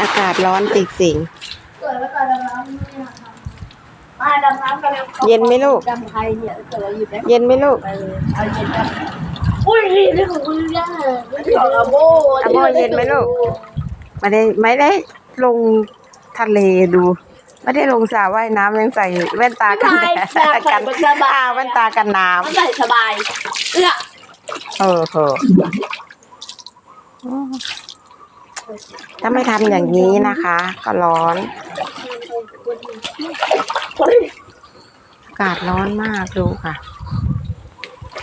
อากาศร้อนติดสิง เกิดแล้วก็ดำน้ำไม่อยากทำมาดำน้ำกันเลยเย็นไหมลูก ดำไทยเนี่ยเกิดเราอยู่ได้เย็นไหมลูก ไปเลยเอาเย็นดำอุ้ยนี่นี่ของคุณย่านี่ของอาโบอาโบเย็นไหมลูก ไม่ได้ไม่ได้ลงทะเลดู ไม่ได้ลงสระว่ายน้ำยังใส่แว่นตากันแดดใส่ใส่มันสบายอ่าแว่นตากันน้มันใส่สบาย เอื้อำเออเหอะ ถ้าไม่ทำอย่างนี้นะคะ ก็ร้อน อากาศร้อนมากดูค่ะ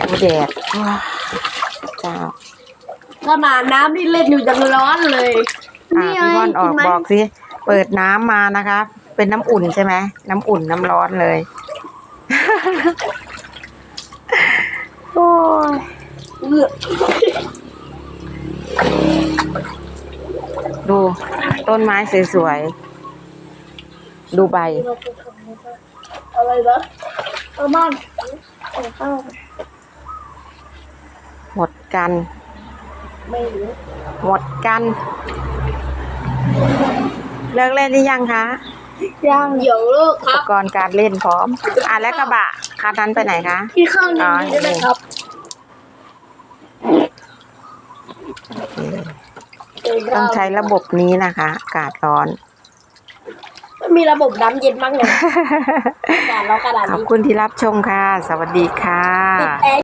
ดูแดดว้าวเจ้าขนาดน้ำนี่เล่นอยู่ยังร้อนเลยอ่าพี่บอลออกบอกสิ เปิดน้ำมานะคะ เป็นน้ำอุ่นใช่ไหม น้ำอุ่นน้ำร้อนเลย โอ้ย เอื้อ ดูต้นไม้สวยๆ ดูใบ อะไรนะเอาบ้านเอาข้าวหมดกัน ไม่รู้หมดกัน เลิกเล่นหรือยังคะย่างเดี๋ยวเลิกคอุรัปบกรณ์การเล่นพร้อม อะแล้วกระบะคันนั้นไปไหนคะที่ข้างนี้ได้ไหมครับ ต้องใช้ระบบนี้นะคะ อากาศร้อน มีระบบน้ำเย็นมากเลยกระดาษเรากระดาษขอบนี้คุณที่รับชมค่ะ สวัสดีค่ะติดแอร์